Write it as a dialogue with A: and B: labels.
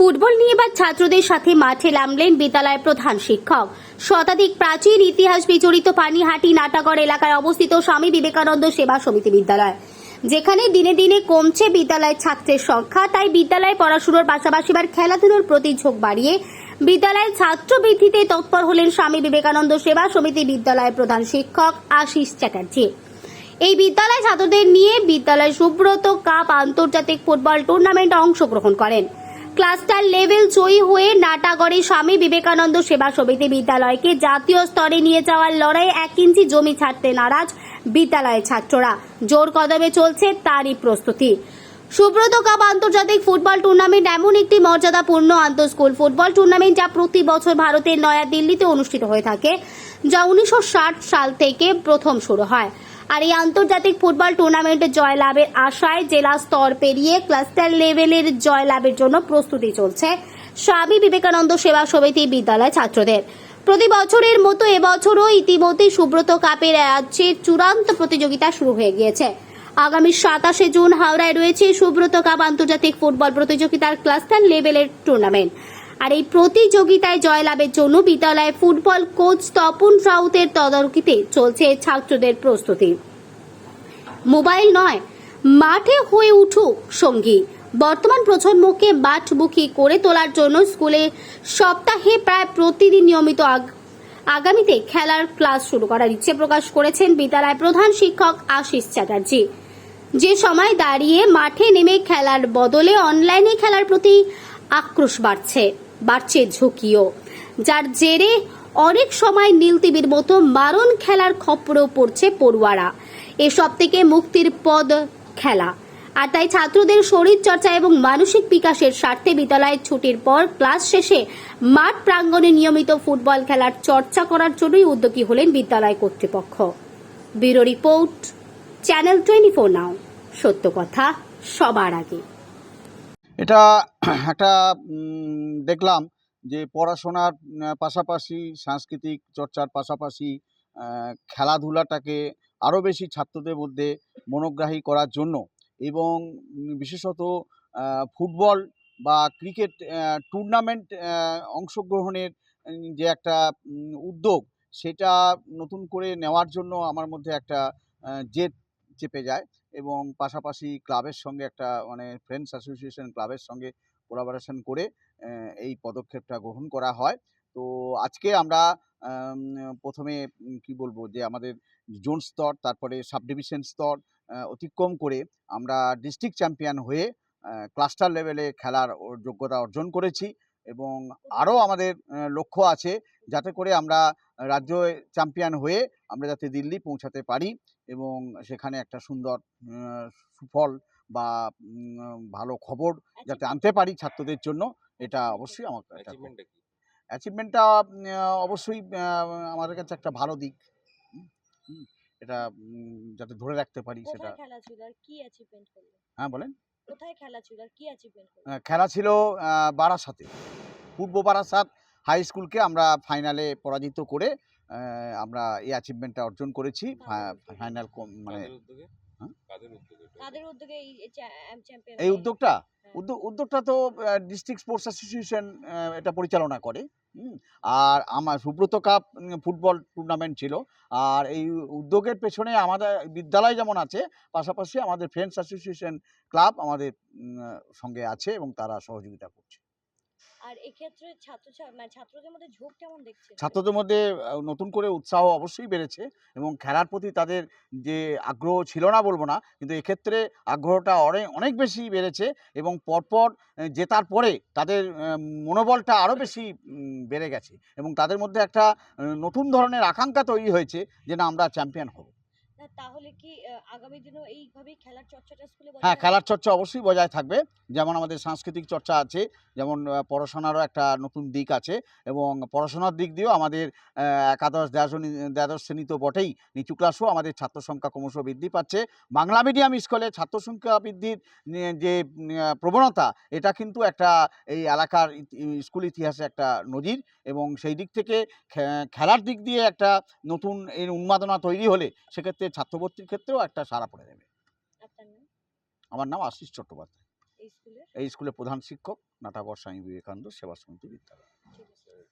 A: Football নিয়ে এবার ছাত্রদের সাথে মাঠে নামলেন বিদ্যালয়ের প্রধান শিক্ষক। শতাধিক প্রাচীন ইতিহাস বিচরিত পানিহাটি নাটাগড় এলাকায় অবস্থিত স্বামী বিবেকানন্দ সেবা সমিতি বিদ্যালয়, যেখানে দিনে দিনে কমছে বিদ্যালয়ের ছাত্রের সংখ্যা। তাই বিদ্যালয়ে পড়াশুনোর পাশাপাশি এবার খেলাধুলোর প্রতি ঝোঁক বাড়িয়ে বিদ্যালয়ের ছাত্র বৃদ্ধিতে তৎপর হলেন স্বামী বিবেকানন্দ সেবা সমিতি বিদ্যালয়ের প্রধান শিক্ষক আশিস চ্যাটার্জি। এই বিদ্যালয় ছাত্রদের নিয়ে বিদ্যালয় সুব্রত কাপ আন্তর্জাতিক ফুটবল টুর্নামেন্টে অংশগ্রহণ করেন। ক্লাস্টার লেভেল জয়ী হয়ে নাটাগড়ে স্বামী বিবেকানন্দ সেবা সমিতি বিদ্যালয়কে জাতীয় স্তরে নিয়ে যাওয়ার লড়াইয়ে এক ইঞ্চি জমি ছাড়তে নারাজ বিদ্যালয়ের ছাত্ররা। জোর কদমে চলছে তারই প্রস্তুতি। সুব্রত কাপ আন্তর্জাতিক ফুটবল টুর্নামেন্ট এমন একটি মর্যাদাপূর্ণ আন্তঃস্কুল। ফুটবল টুর্নামেন্ট যা প্রতি বছর ভারতের নয়া দিল্লিতে অনুষ্ঠিত হয়ে থাকে, যা উনিশশো ষাট সাল থেকে প্রথম শুরু হয়। আর এই আন্তর্জাতিক ফুটবল টুর্নামেন্টে জয়লাভের আশায় জেলা স্তর পেরিয়ে ক্লাস্টার লেভেলের জয়লাভের জন্য প্রস্তুতি চলছে স্বামী বিবেকানন্দ সেবা সমিতি বিদ্যালয় ছাত্রদের। প্রতি বছরের মতো এবছরও ইতিমধ্যে সুব্রত কাপের রাজ্যের চূড়ান্ত প্রতিযোগিতা শুরু হয়ে গিয়েছে। আগামী সাতাশে জুন হাওড়ায় রয়েছে সুব্রত কাপ আন্তর্জাতিক ফুটবল প্রতিযোগিতার ক্লাস্টার লেভেলের টুর্নামেন্ট আর এই প্রতিযোগিতায় জয়লাভের জন্য বিদ্যালয়ে ফুটবল কোচ তপন রাউতের তদারকিতে চলছে ছাত্রদের প্রস্তুতি। মোবাইল নয়, মাঠে হয়ে উঠুক সঙ্গী। বর্তমান প্রজন্মকে বাটবুকি করে তোলার জন্য স্কুলে সপ্তাহে প্রায় প্রতিদিন নিয়মিত আগ- আগামীতে খেলার ক্লাস শুরু করার ইচ্ছে প্রকাশ করেছেন বিদ্যালয় প্রধান শিক্ষক আশিস চ্যাটার্জি। যে সময় দাঁড়িয়ে মাঠে নেমে খেলার বদলে অনলাইনে খেলার প্রতি আক্রোশ বাড়ছে। বাড়ছে ঝুঁকিও। যার জেরে অনেক সময় নীল টিভির মতো মারণ খেলার খপ্পরেও পড়ছে পড়ুয়ারা। এসব থেকে মুক্তির পদ খেলা। আর তাই ছাত্রদের শরীর চর্চা এবং মানসিক বিকাশের স্বার্থে বিদ্যালয়ের ছুটির পর ক্লাস শেষে মাঠ প্রাঙ্গণে নিয়মিত ফুটবল খেলার চর্চা করার জন্যই উদ্যোগী হলেন বিদ্যালয় কর্তৃপক্ষ। Bureau report, channel twenty four now. সত্য কথা, সবার আগে।
B: এটা একটা দেখলাম যে পড়াশোনার পাশাপাশি সাংস্কৃতিক চর্চার পাশাপাশি খেলাধুলাটাকে আরও বেশি ছাত্রদের মধ্যে মনোগ্রাহী করার জন্য এবং বিশেষত ফুটবল বা ক্রিকেট টুর্নামেন্ট অংশগ্রহণের যে একটা উদ্যোগ সেটা নতুন করে নেওয়ার জন্য আমার মধ্যে একটা জেদ চেপে যায় এবং পাশাপাশি ক্লাবের সঙ্গে একটা মানে ফ্রেন্ডস অ্যাসোসিয়েশন ক্লাবের সঙ্গে কোলাবোরেশন করে এই পদক্ষেপটা গ্রহণ করা হয়। তো আজকে আমরা প্রথমে কি বলব যে আমাদের জোন স্তর, তারপরে সাব ডিভিশন স্তর অতিক্রম করে আমরা ডিস্ট্রিক্ট চ্যাম্পিয়ন হয়ে ক্লাস্টার লেভেলে খেলার যোগ্যতা অর্জন করেছি এবং আরও আমাদের লক্ষ্য আছে যাতে করে আমরা রাজ্য চ্যাম্পিয়ন হয়ে আমরা যাতে দিল্লি পৌঁছাতে পারি। এবং সেখানে একটা সুন্দর সুফল বা ভালো খবর যাতে আনতে পারি ছাত্রদের জন্য এটা অবশ্যই আমার
C: অ্যাচিভমেন্টটা
B: অবশ্যই আমাদের কাছে একটা ভালো দিক। এটা যাতে ধরে রাখতে পারি সেটা। হ্যাঁ বলেন।
D: কোথায় খেলা ছিল
B: বারাসাতে। পূর্ব বারাসাত হাই স্কুলকে আমরা ফাইনালে পরাজিত করে আমরা এই অ্যাচিভমেন্টটা অর্জন করেছি। ফাইনাল মানে
C: উদ্যোগে?
B: হ্যাঁ?
C: কাদের উদ্যোগে এটা?
D: কাদের উদ্যোগে এই
B: উদ্যোগটা?
D: হ্যাঁ।
B: উদ্যোগ উদ্যোগটা তো ডিস্ট্রিক্ট স্পোর্টস অ্যাসোসিয়েশন এটা পরিচালনা করে। হুম, আর আমার সুব্রত কাপ ফুটবল টুর্নামেন্ট ছিল। আর এই উদ্যোগের পেছনে আমাদের বিদ্যালয় যেমন আছে পাশাপাশি আমাদের ফ্রেন্ডস অ্যাসোসিয়েশন ক্লাব আমাদের সঙ্গে আছে এবং তারা সহযোগিতা করছে।
D: আর এক্ষেত্রে ছাত্র মানে ছাত্রদের মধ্যে ঝোঁক কেমন দেখছেন?
B: ছাত্রদের মধ্যে নতুন করে উৎসাহ অবশ্যই বেড়েছে এবং খেলার প্রতি তাদের যে আগ্রহ ছিল না বলব না, কিন্তু এক্ষেত্রে আগ্রহটা অনেক অনেক বেশি বেড়েছে এবং পরপর জেতার পরে তাদের মনোবলটা আরও বেশি বেড়ে গেছে এবং তাদের মধ্যে একটা নতুন ধরনের আকাঙ্ক্ষা তৈরি হয়েছে যে না, আমরা চ্যাম্পিয়ন হব।
D: তাহলে কি আগামী দিনেও এইভাবেই খেলার চর্চাটা স্কুলে
B: হ্যাঁ খেলার চর্চা অবশ্যই বজায় থাকবে। যেমন আমাদের সাংস্কৃতিক চর্চা আছে যেমন পড়াশোনারও একটা নতুন দিক আছে এবং পড়াশোনার দিক দিয়েও আমাদের একাদশ দ্বাদশ দ্বাদশ শ্রেণি তো বটেই। নিচু ক্লাসও আমাদের ছাত্র সংখ্যা ক্রমশ বৃদ্ধি পাচ্ছে। বাংলা মিডিয়াম স্কুলে ছাত্র সংখ্যা বৃদ্ধির যে প্রবণতা এটা কিন্তু একটা এই এলাকার স্কুল ইতিহাসে একটা নজির এবং সেই দিক থেকে খেলার দিক দিয়ে একটা নতুন এর উন্মাদনা তৈরি হলে সেক্ষেত্রে ছাত্রভর্তির ক্ষেত্রেও একটা সারা পড়ে দেবে আমার নাম আশিস চট্টোপাধ্যায়।
D: এই স্কুলের?
B: স্কুলে প্রধান শিক্ষক নাটাগর স্বামী বিবেকানন্দ সেবা সমিতি বিদ্যালয়।